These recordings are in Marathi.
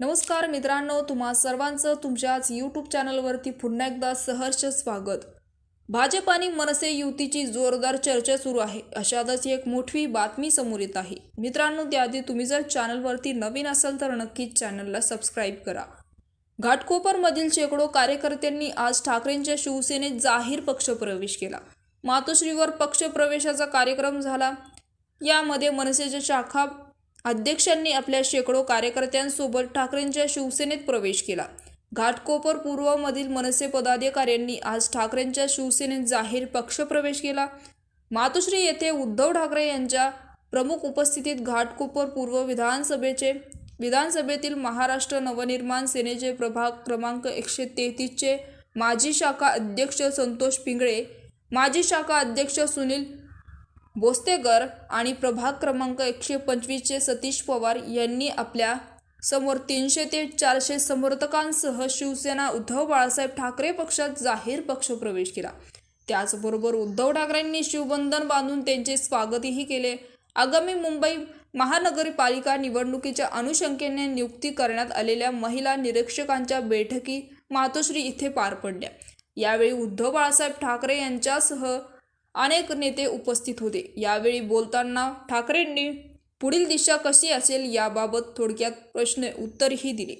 नमस्कार मित्रांनो तुम्हा सर्वांचं तुमच्याच यूट्यूब चॅनलवरती पुन्हा एकदा सहर्ष स्वागत. भाजप आणि मनसे युतीची जोरदार चर्चा सुरू आहे अशातच एक मोठी बातमी समोर येत आहे. मित्रांनो त्याआधी तुम्ही जर चॅनलवरती नवीन असाल तर नक्कीच चॅनलला सबस्क्राईब करा. घाटकोपरमधील शेकडो कार्यकर्त्यांनी आज ठाकरेंच्या शिवसेनेत जाहीर पक्षप्रवेश केला. मातोश्रीवर पक्षप्रवेशाचा कार्यक्रम झाला. यामध्ये मनसेच्या शाखा अध्यक्षांनी आपल्या शेकडो कार्यकर्त्यांसोबत ठाकरेंच्या शिवसेनेत प्रवेश केला. घाटकोपर पूर्वमधील मनसे पदाधिकाऱ्यांनी आज ठाकरेंच्या शिवसेनेत जाहीर पक्षप्रवेश केला. मातोश्री येथे उद्धव ठाकरे यांच्या प्रमुख उपस्थितीत घाटकोपर पूर्व विधानसभेचे विधानसभेतील महाराष्ट्र नवनिर्माण सेनेचे प्रभाग क्रमांक एकशे तेहतीसचे माजी शाखा अध्यक्ष संतोष पिंगळे माजी शाखा अध्यक्ष सुनील बोस्तेकर आणि प्रभाग क्रमांक एकशे पंचवीसचे सतीश पवार यांनी आपल्यासमोर तीनशे ते चारशे समर्थकांसह शिवसेना उद्धव बाळासाहेब ठाकरे पक्षात जाहीर पक्षप्रवेश केला. त्याचबरोबर उद्धव ठाकरेंनी शिवबंधन बांधून त्यांचे स्वागतही केले. आगामी मुंबई महानगरपालिका निवडणुकीच्या अनुषंगेने नियुक्ती करण्यात आलेल्या महिला निरीक्षकांच्या बैठकी मातोश्री इथे पार पडल्या. यावेळी उद्धव बाळासाहेब ठाकरे यांच्यासह अनेक नेते उपस्थित होते. यावेळी बोलताना ठाकरेंनी पुढील दिशा कशी असेल याबाबत थोडक्यात प्रश्न उत्तरही दिले.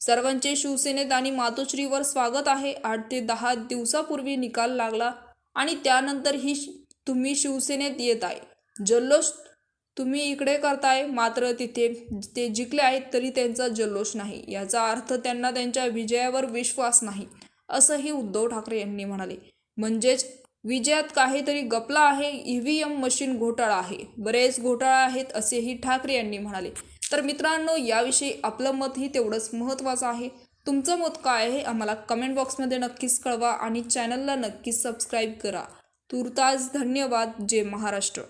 सर्वांचे शिवसेनेत आणि मातोश्रीवर स्वागत आहे. आठ ते दहा दिवसापूर्वी निकाल लागला आणि त्यानंतर ही तुम्ही शिवसेनेत येत आहे. जल्लोष तुम्ही इकडे करताय मात्र तिथे ते जिंकले आहेत तरी त्यांचा जल्लोष नाही. याचा अर्थ त्यांना त्यांच्या विजयावर विश्वास नाही असंही उद्धव ठाकरे यांनी म्हणाले. म्हणजेच विजयात काहीतरी गपला आहे ईव्हीएम मशीन घोटाळा आहे. बरेच घोटाळा आहेत असेही ठाकरे यांनी म्हणाले. तर मित्रांनो याविषयी आपलं मतही तेवढंच महत्त्वाचं आहे. तुमचं मत काय आहे आम्हाला कमेंट बॉक्समध्ये नक्कीच कळवा आणि चॅनलला नक्कीच सबस्क्राईब करा. तुर्तास धन्यवाद जय महाराष्ट्र.